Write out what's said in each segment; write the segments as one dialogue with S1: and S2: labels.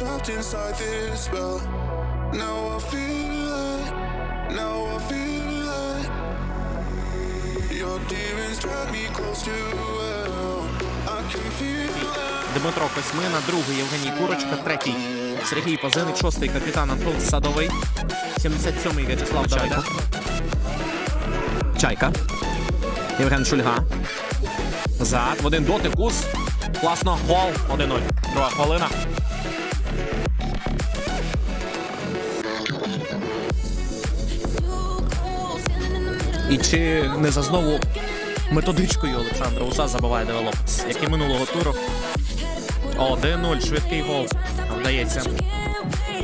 S1: trapped inside this spell. Now I feel like, now I feel like your demons drag me close to hell. I can feel like.
S2: Дмитро Косьмина, другий Євгеній Курочка, третій Сергій Пазиник, шостий капітан Антон Садовий, 77-й В'ячеслав Чайко. Чайка. Євген Шульга. Зад. В один дотик. Ус. Класно. Гол. 1-0. Друга хвилина. І чи не за знову методичкою Олександра Уса забиває девелопс, як і минулого туру. 1-0, швидкий гол. Вдається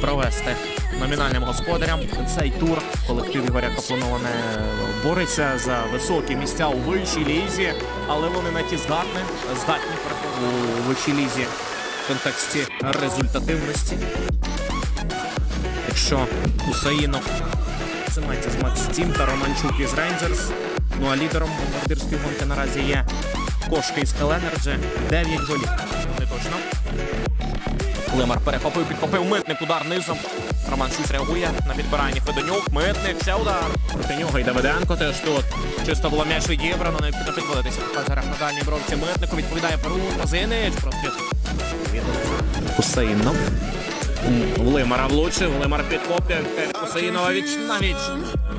S2: провести номінальним господарям цей тур. Колектив Ігоря Каплановане бореться за високі місця у вищій лізі, але вони на ті здатні, здатні у вищій лізі в контексті результативності. Якщо Усаїнов займається з Макс Тім та Романчук із Рейнджерс. Ну а лідером бомбардирської гонки наразі є Кошка із Хеленерджі. 9 голів. Не точно. Климар перехопив, підхопив митник, удар низом. Роман Шусь реагує на підбирання Федонюк. Митник, ще удар. Проти нього і Давиденко теж тут. Чисто було м'яч відібрано, необхідно підводитися. Зараз на дальній бровці митнику відповідає Перун. Пазинич. Просто Хусейнов. Влимара влучив, Влимар підхоплює. Хусейнова віч на віч.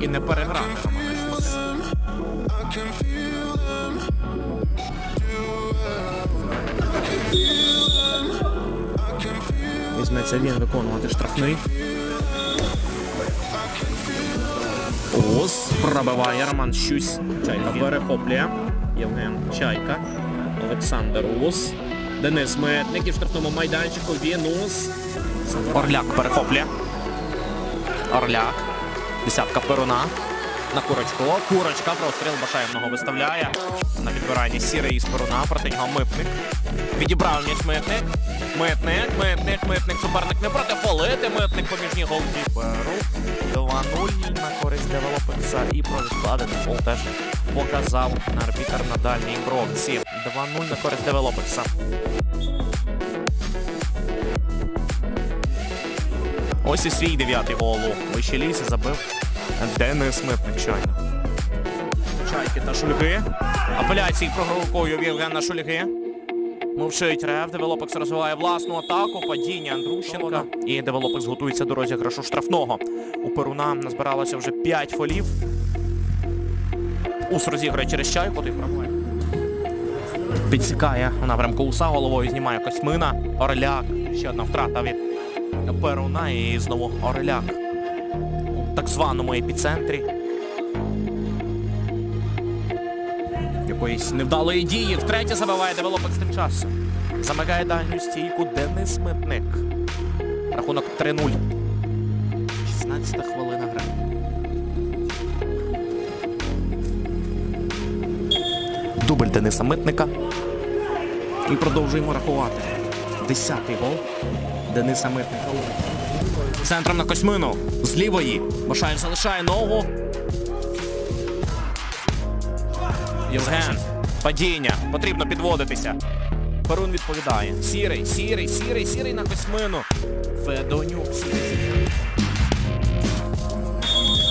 S2: І не
S1: feel.
S2: Візьметься він виконувати штрафний. Ос пробиває Роман Щусь. Чайка перехоплює. Євген Чайка. Олександр Ус. Денис Метник і в штрафному майданчику. Він Ус. Орляк перехоплює. Орляк. Десятка перуна. На курочку. Курочка простріл Башаєвного виставляє. На підбиранні сірий із перуна. Проти нього митник. Відібрав м'яч митник. Митник, митник, митник. Суперник не проти фолити. Митник поміжні голкіперу. 2-0 на користь девелопекса. І про складений гол теж показав арбітер на дальній бровці. 2-0 на користь девелопекса. Ось і свій дев'ятий гол у вищій лісі забив Денис Митник щойно. Чайки та Шульги. Апеляції прогровкою Євгена Шульги. Мовчить Рев. Девелопекс розвиває власну атаку. Падіння Андрущенка. І Девелопекс готується до розіграшу штрафного. У Перуна назбиралося вже 5 фолів. Ус розіграє через чайку. Той пробує. Підсікає у напрямку Уса головою знімає Косьмина. Орляк. Ще одна втрата від Перуна і знову Орляк. У так званому епіцентрі. Якоїсь невдалої дії. Втретє забиває девелопекс тим часом. Замикає дальню стійку Денис Митник. Рахунок 3-0. 16 хвилина гри. Дубль Дениса Митника. І продовжуємо рахувати. Десятий гол Дениса Митника. Центром на Косьмину. З лівої. Башаєв залишає ногу. Євген. Падіння. Потрібно підводитися. Перун відповідає. Сірий, сірий, сірий, сірий на Косьмину. Федонюк.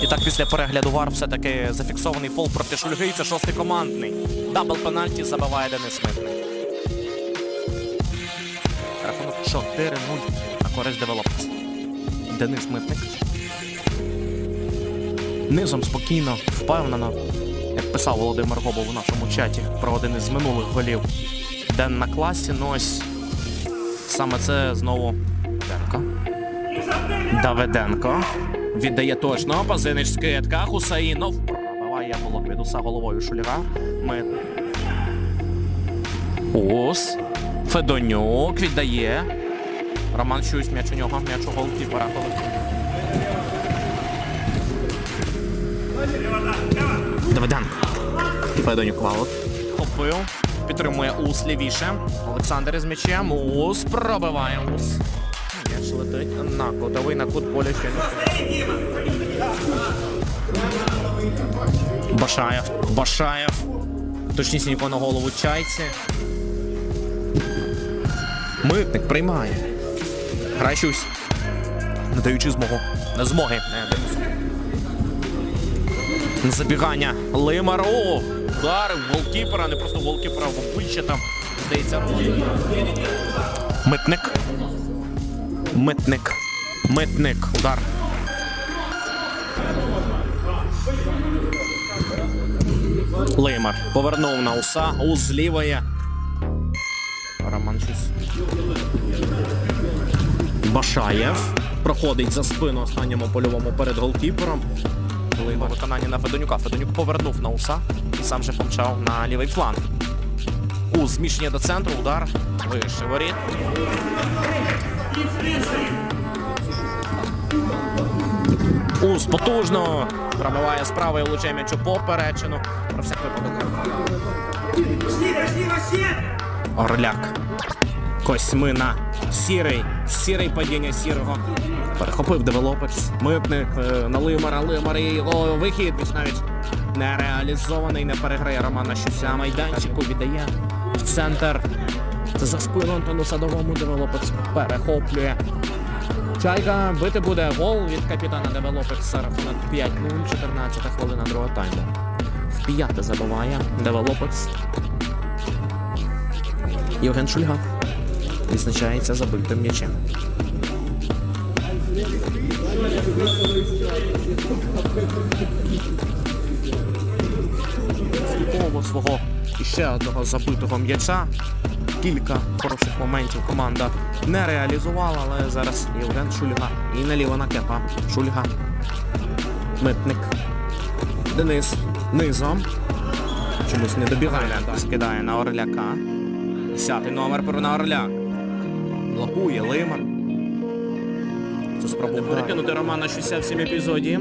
S2: І так після перегляду вар все-таки зафіксований фол проти Шульги. Це шостий командний. Дабл пенальті забиває Денис Митник. Рахунок 4-0 на користь девелоперс. Денис Митник. Низом спокійно, впевнено, як писав Володимир Гобов у нашому чаті про один із минулих голів. Ден на класі, ну ось саме це знову Денко. Давиденко. Віддає точно. Пазинич скидка. Хусаїнов. Пробиває блок від уса головою Шульга. Ми... Ус. Федонюк віддає. Роман Щусь, м'яч у нього, м'яч у голкіпера. Давиденко. Федонюк ваут. Хопив. Підтримує Ус лівіше. Олександр із м'ячем. Ус пробиває Ус. М'яч летить на кутовий, на кут поля ще не. Башаєв. Башаєв. Точнісінько на голову чайці. Митник приймає. Гращусь. Не даючи змогу. Не змоги. Не Забігання Лимару. Удар голкіпера, не просто голкіпера, в обличчя там. Здається. Митник. Митник. Митник. Удар. Лимар повернув на уса. Ус з лівої. Роман щось. Башаєв проходить за спину останньому польовому перед голкіпером. Лима виконання на Федонюка. Федонюк повернув на уса і сам же помчав на лівий фланг. У зміщення до центру, удар. Вище воріт. Уз потужно пробиває з правої влучає м'ячу поперечину. Про всяк випадок. Орляк. Косьмина. Сірий. Сірий падіння сірого. Перехопив девелопекс. Митник е, на Лимара. Лимар і вихід. Між навіть не реалізований. Не переграє Романа Щуся. Майданчику віддає в центр. Це за спину Антону Садовому девелопекс перехоплює. Чайка бити буде гол від капітана Девелопекса рахунок 5-0, 14 хвилина другого тайму. В п'яте забиває Девелопекс. Євген Шульга відзначається забитим м'ячем. Сліпового свого іще одного забитого м'яча. Кілька хороших моментів команда не реалізувала, але зараз Євген Шульга і наліво на кепа. Шульга. Митник. Денис низом. Чомусь не добігає. Скидає на Орляка. Десятий номер перу на Орляк. Блокує Лимар. Це спробує перекинути Романа 67 епізоді.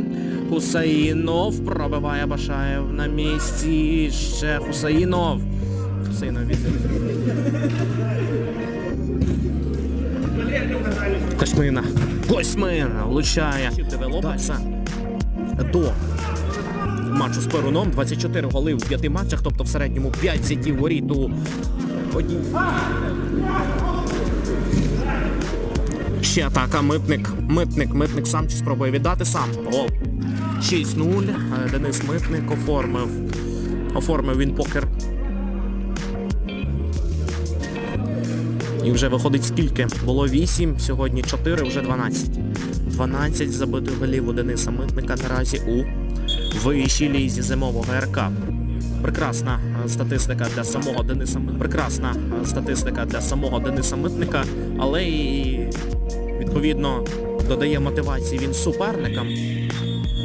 S2: Хусаїнов пробиває Башаєв на місці. Ще Хусаїнов. Хусаїнов візит. Косьмина. Косьмина влучає. Девелопекса до матчу з Перуном. 24 голи в 5 матчах, тобто в середньому 5 зятів воріт у одній. Ще атака, митник, митник, митник сам чи спробує віддати сам. Гол. 6-0. Е, Денис Митник оформив. Оформив він покер. І вже виходить скільки? Було 8, сьогодні 4, вже 12. 12 забитих голів у Дениса Митника наразі у вищій лізі зимового РК. Прекрасна статистика для самого Дениса. Прекрасна е, статистика для самого Дениса Митника, але і відповідно додає мотивації він суперникам.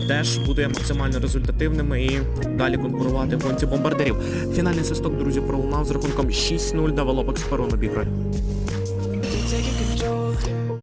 S2: Теж буде максимально результативними і далі конкурувати в гонці бомбардирів. Фінальний свисток, друзі, пролунав з рахунком 6-0 давало Перу на обіграє.